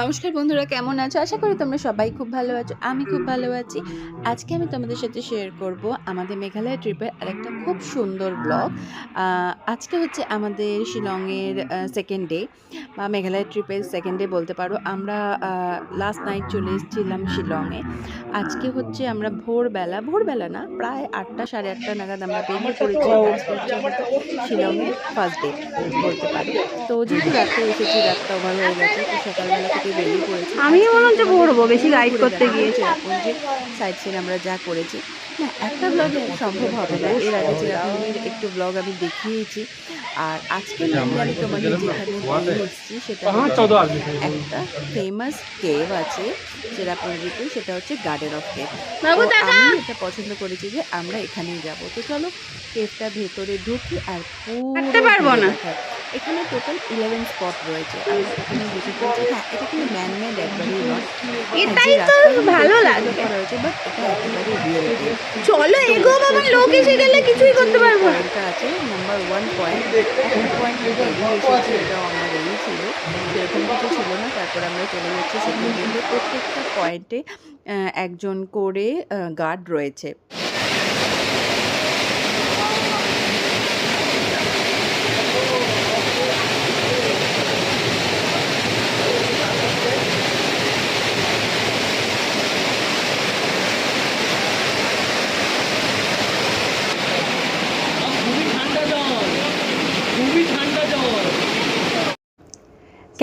নমস্কার বন্ধুরা কেমন আছো? আশা করি তোমরা সবাই খুব ভালো আছো আমি খুব ভালো আছি। আজকে আমি তোমাদের সাথে শেয়ার করব আমাদের মেঘালয় ট্রিপের আরেকটা খুব সুন্দর ব্লগ আজকে হচ্ছে আমাদের শিলংয়ের সেকেন্ড ডে বা মেঘালয় ট্রিপের সেকেন্ড ডে বলতে পারো। আমরা লাস্ট নাইট চলে এসেছিলাম শিলংয়ে। আজকে হচ্ছে আমরা ভোরবেলা ভোরবেলা না প্রায় আটটা সাড়ে আটটা নাগাদ আমরা বেরিয়ে পড়েছি আজকে শিলংয়ের ফার্স্ট ডে বলতে পারি। তো যেহেতু রাত্রে এসেছি রাতটা ওভার হয়ে গেছে তো সকালবেলা থেকে বেরিয়ে পড়েছি। আমিও মনে হচ্ছে পড়ব বেশি গাইড করতে গিয়ে এখন যে সাইড সিন আমরা যা করেছি না একটা ব্লগে সম্ভব হবে না। এর আগে যে একটু ব্লগ আমি দেখিয়েছি আর আজকে আমি তোমাদের যেখানে এসেছি সেটা হচ্ছে একটা ফেমাস কেভ আছে চেরাপুঞ্জিতে সেটা হচ্ছে গার্ডেন অফ কেভ আমি এটা পছন্দ করেছি যে আমরা এখানেই যাব। তো চলো কেভটা ভেতরে ঢুকি আর পুরো পারব না। এখানে টোটাল ইলেভেন স্পট রয়েছে। এখানে হ্যাঁ এটা কিন্তু ম্যানমেড একবারেই নয় এটাই তো ভালো লাগে। রয়েছে বাট এটা একেবারে রিয়েল চলো এগো বাবা লোক এসে গেলে কিছুই করতে পারব পয়েন্টটা আছে নাম্বার ওয়ান পয়েন্ট একটা পয়েন্ট এগিয়ে এসেছি এটা আমার এই ছিল সেরকম কিছু ছিল না তারপর আমরা চলে যাচ্ছি সেখানে কিন্তু প্রত্যেকটা পয়েন্টে একজন করে গার্ড রয়েছে খুবই ঠান্ডা জল খুবই ঠান্ডা জল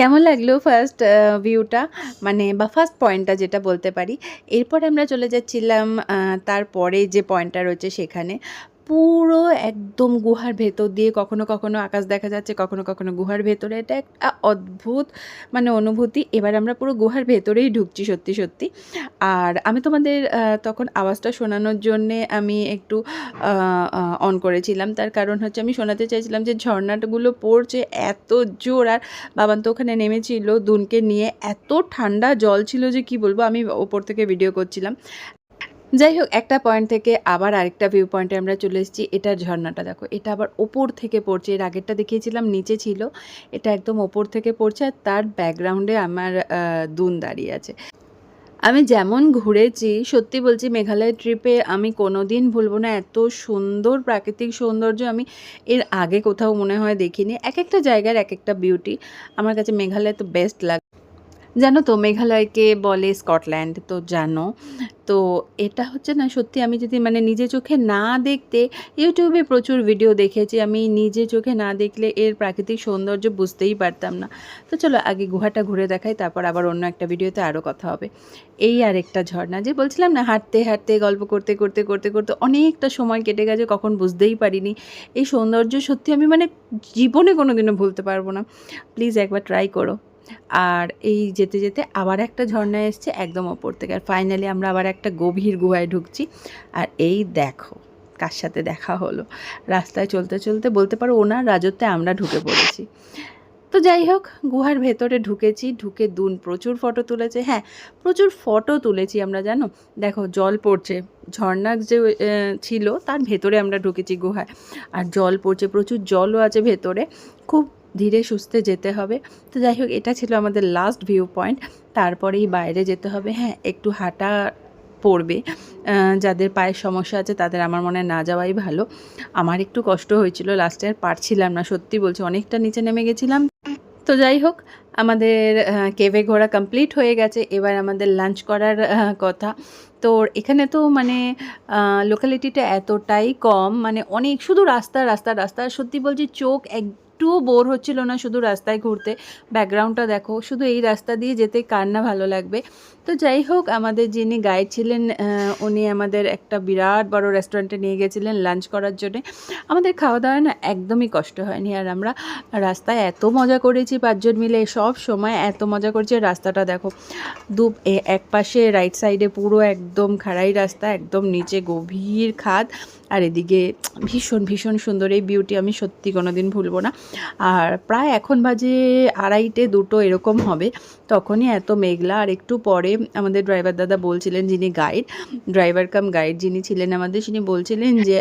কেমন লাগল ফার্স্ট ভিউটা মানে বা ফার্স্ট পয়েন্টটা যেটা বলতে পারি? এরপর আমরা চলে যাচ্ছিলাম তারপরে যে পয়েন্টটা রয়েছে সেখানে। পুরো একদম গুহার ভেতর দিয়ে কখনো কখনো আকাশ দেখা যাচ্ছে, কখনো কখনো গুহার ভেতরে। এটা একটা অদ্ভুত মানে অনুভূতি। এবার আমরা পুরো গুহার ভেতরেই ঢুকছি সত্যি সত্যি। আর আমি তোমাদের তখন আওয়াজটা শোনানোর জন্যে আমি একটু অন করেছিলাম। তার কারণ হচ্ছে আমি শোনাতে চাইছিলাম যে ঝর্ণাগুলো পড়ছে এত জোর। আর বাবান তো ওখানে নেমেছিল দুনকে নিয়ে। এত ঠান্ডা জল ছিল যে কি বলব, আমি ওপর থেকে ভিডিও করছিলাম। যাই হোক একটা পয়েন্ট থেকে আবার আরেকটা ভিউ পয়েন্টে আমরা চলে এসেছি। এটার ঝর্ণাটা দেখো, এটা আবার ওপর থেকে পড়ছে। এর আগেরটা দেখিয়েছিলাম, নিচে ছিল। এটা একদম ওপর থেকে পড়ছে আর তার ব্যাকগ্রাউন্ডে আমার দুন দাঁড়িয়ে আছে। আমি যেমন ঘুরেছি, সত্যি বলছি, মেঘালয় ট্রিপে আমি কোনো দিন ভুলবো না। এত সুন্দর প্রাকৃতিক সৌন্দর্য আমি এর আগে কোথাও মনে হয় দেখিনি। এক একটা জায়গার এক একটা বিউটি আমার কাছে মেঘালয় তো বেস্ট লাগে জানো তো, মেঘালয়কে বলে স্কটল্যান্ড, তো জানো। তো এটা হচ্ছে না, সত্যি আমি যদি মানে নিজে চোখে না দেখতে, ইউটিউবে প্রচুর ভিডিও দেখেছি, আমি নিজে চোখে না দেখলে এর প্রাকৃতিক সৌন্দর্য বুঝতেই পারতাম না। তো চলো আগে গুহাটা ঘুরে দেখাই, তারপর আবার অন্য একটা ভিডিওতে আরও কথা হবে। এই আর একটা ঝর্ণা, যে বলছিলাম না, হাঁটতে হাঁটতে, গল্প করতে করতে করতে করতে অনেকটা সময় কেটে গেছে, কখন বুঝতেই পারিনি। এই সৌন্দর্য সত্যি আমি মানে জীবনে কোনো দিনও ভুলতে পারব না। প্লিজ একবার ট্রাই করো। আর এই যেতে যেতে আবার একটা ঝর্ণা এসছে একদম ওপর থেকে। আর ফাইনালি আমরা আবার একটা গভীর গুহায় ঢুকছি। আর এই দেখো, কার সাথে দেখা হলো। রাস্তায় চলতে চলতে বলতে পারো ওনার রাজত্বে আমরা ঢুকে পড়েছি। তো যাই হোক, গুহার ভেতরে ঢুকেছি, ঢুকে দুন প্রচুর ফটো তুলেছে। হ্যাঁ প্রচুর ফটো তুলেছি আমরা, জানো? দেখো, জল পড়ছে। ঝর্ণা যে ছিল, তার ভেতরে আমরা ঢুকেছি গুহায়। আর জল পড়ছে, প্রচুর জলও আছে ভেতরে। খুব ধীরে সুস্থে যেতে হবে। তো যাই হোক, এটা ছিল আমাদের লাস্ট ভিউ পয়েন্ট তারপরেই বাইরে যেতে হবে। হ্যাঁ একটু হাঁটা পড়বে। যাদের পায়ের সমস্যা আছে, তাদের আমার মনে না যাওয়াই ভালো। আমার একটু কষ্ট হয়েছিল লাস্টে আর পারছিলাম না, সত্যি বলছি, অনেকটা নিচে নেমে গেছিলাম। তো যাই হোক, আমাদের কেভে ঘোরা কমপ্লিট হয়ে গেছে। এবার আমাদের লাঞ্চ করার কথা। তো এখানে তো মানে লোকালিটিটা এতটাই কম মানে অনেক, শুধু রাস্তা রাস্তা রাস্তা। সত্যি বলছি, চোখ একটুও বোর হচ্ছিল না শুধু রাস্তায় ঘুরতে। ব্যাকগ্রাউন্ডটা দেখো, শুধু এই রাস্তা দিয়ে যেতে কার না ভালো লাগবে। তো যাই হোক, আমাদের যিনি গাইড ছিলেন উনি আমাদের একটা বিরাট বড় রেস্টুরেন্টে নিয়ে গেছিলেন লাঞ্চ করার জন্যে। আমাদের খাওয়া দাওয়া না একদমই কষ্ট হয়নি। আর আমরা রাস্তায় এত মজা করেছি পাঁচজন মিলে, সব সময় এত মজা করছি। রাস্তাটা দেখো দু এক পাশে রাইট সাইডে পুরো একদম খাড়াই রাস্তা, একদম নিচে গভীর খাদ। আর এদিকে ভীষণ ভীষণ সুন্দর এই বিউটি আমি সত্যি কোনো দিন ভুলবো না। আর প্রায় এখন বাজে আড়াইটে দুটো এরকম হবে, তখনই এত মেঘলা। আর একটু পরে আমাদের ড্রাইভার দাদা বলছিলেন যিনি গাইড ড্রাইভার কাম গাইড যিনি ছিলেন আমাদের, তিনি বলছিলেন যে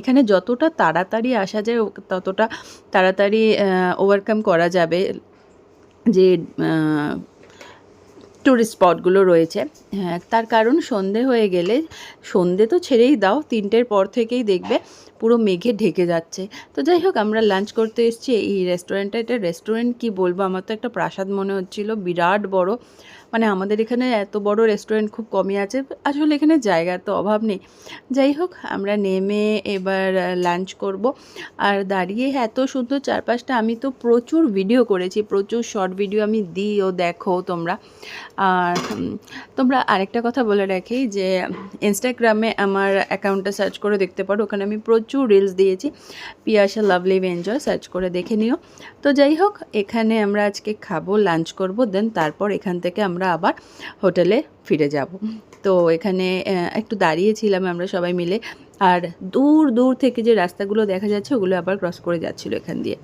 এখানে যতটা তাড়াতাড়ি আসা যায় ততটা তাড়াতাড়ি ওভারকাম করা যাবে যে ট্যুরিস্ট স্পটগুলো রয়েছে। হ্যাঁ তার কারণ সন্ধে হয়ে গেলে, সন্ধে তো ছেড়েই দাও, তিনটের পর থেকেই দেখবে পুরো মেঘে ঢেকে যাচ্ছে। তো যাই হোক, আমরা লাঞ্চ করতে এসেছি। এই রেস্টুরেন্টটা এটা রেস্টুরেন্ট কি বলব? আমার তো একটা প্রাসাদ মনে হচ্ছিল, বিরাট বড়। মানে আমাদের এখানে এত বড় রেস্টুরেন্ট খুব কমই আছে, আসলে এখানে জায়গার তো অভাব নেই। যাই হোক, আমরা নেমে এবার লাঞ্চ করব। আর দাঁড়িয়ে এত সুন্দর চারপাশটা, আমি তো প্রচুর ভিডিও করেছি, প্রচুর শর্ট ভিডিও আমি দিই ও দেখো তোমরা। আর তোমরা আরেকটা কথা বলে রাখি যে ইনস্টাগ্রামে আমার অ্যাকাউন্টটা সার্চ করে দেখতে পারো, ওখানে আমি প্রচুর রিলস দিয়েছি। পিয়াসা লাভলি এনজয় সার্চ করে দেখে নিও। তো যাই হোক, এখানে আমরা আজকে খাব লাঞ্চ করব দেন তারপর এখান থেকে আমরা আবার হোটেলে ফিরে যাব। তো এখানে একটু দাঁড়িয়েছিলাম আমরা সবাই মিলে আর দূর দূর থেকে যে রাস্তাগুলো দেখা যাচ্ছে ওগুলো আবার ক্রস করে যাচ্ছিল এখান দিয়ে।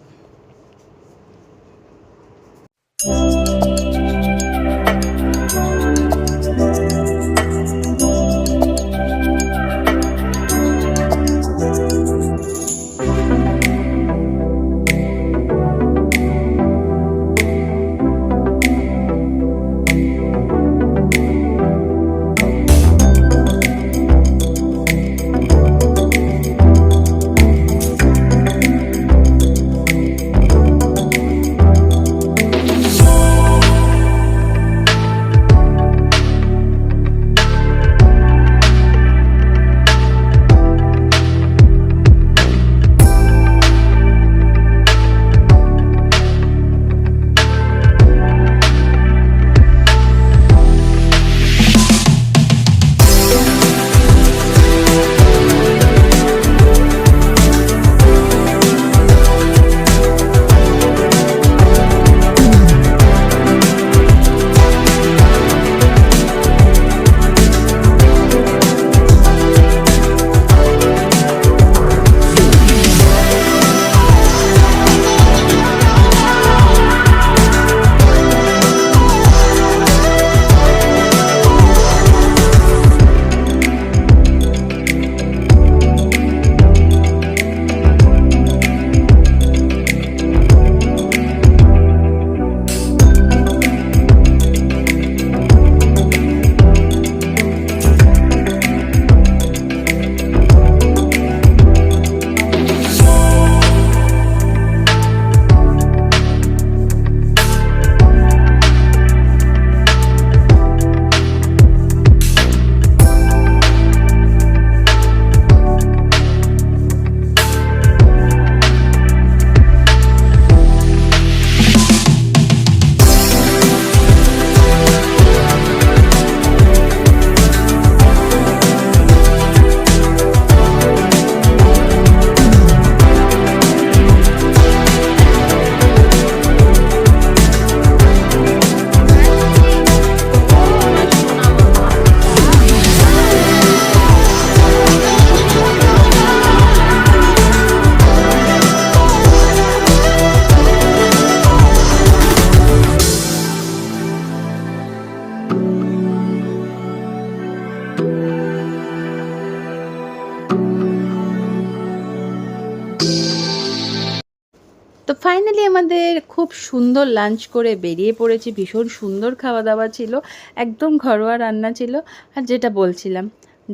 আমাদের খুব সুন্দর লাঞ্চ করে বেরিয়ে পড়েছি। ভীষণ সুন্দর খাওয়া দাওয়া ছিল। একদম ঘরোয়া রান্না ছিল। আর যেটা বলছিলাম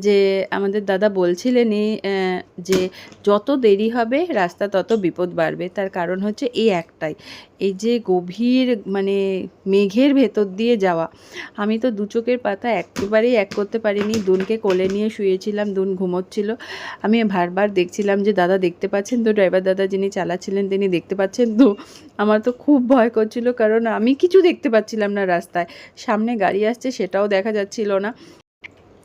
যে আমাদের দাদা বলছিলেনই যে যত দেরি হবে রাস্তা তত বিপদ বাড়বে। তার কারণ হচ্ছে এই একটাই। এই যে গভীর মানে মেঘের ভেতর দিয়ে যাওয়া, আমি তো দু চোখের পাতা একেবারেই এক করতে পারিনি। দুনকে কোলে নিয়ে শুয়েছিলাম, দুন ঘুমোচ্ছিল। আমি বারবার দেখছিলাম যে দাদা দেখতে পাচ্ছেন তো, ড্রাইভার দাদা যিনি চালাচ্ছিলেন তিনি দেখতে পাচ্ছেন তো। আমার তো খুব ভয় করছিল কারণ আমি কিছু দেখতে পাচ্ছিলাম না রাস্তায়। সামনে গাড়ি আসছে সেটাও দেখা যাচ্ছিল না।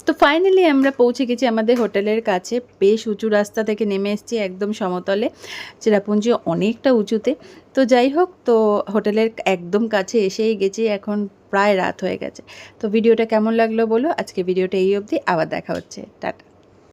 তো ফাইনালি আমরা পৌঁছে গেছি আমাদের হোটেলের কাছে। বেশ উঁচু রাস্তা থেকে নেমে এসেছি একদম সমতলে। চেরাপুঞ্জি অনেকটা উঁচুতে। তো যাই হোক, তো হোটেলের একদম কাছে এসেই গেছি। এখন প্রায় রাত হয়ে গেছে। তো ভিডিওটা কেমন লাগল বলো? আজকে ভিডিওটা এই অবধি। আবার দেখা হচ্ছে। টাটা।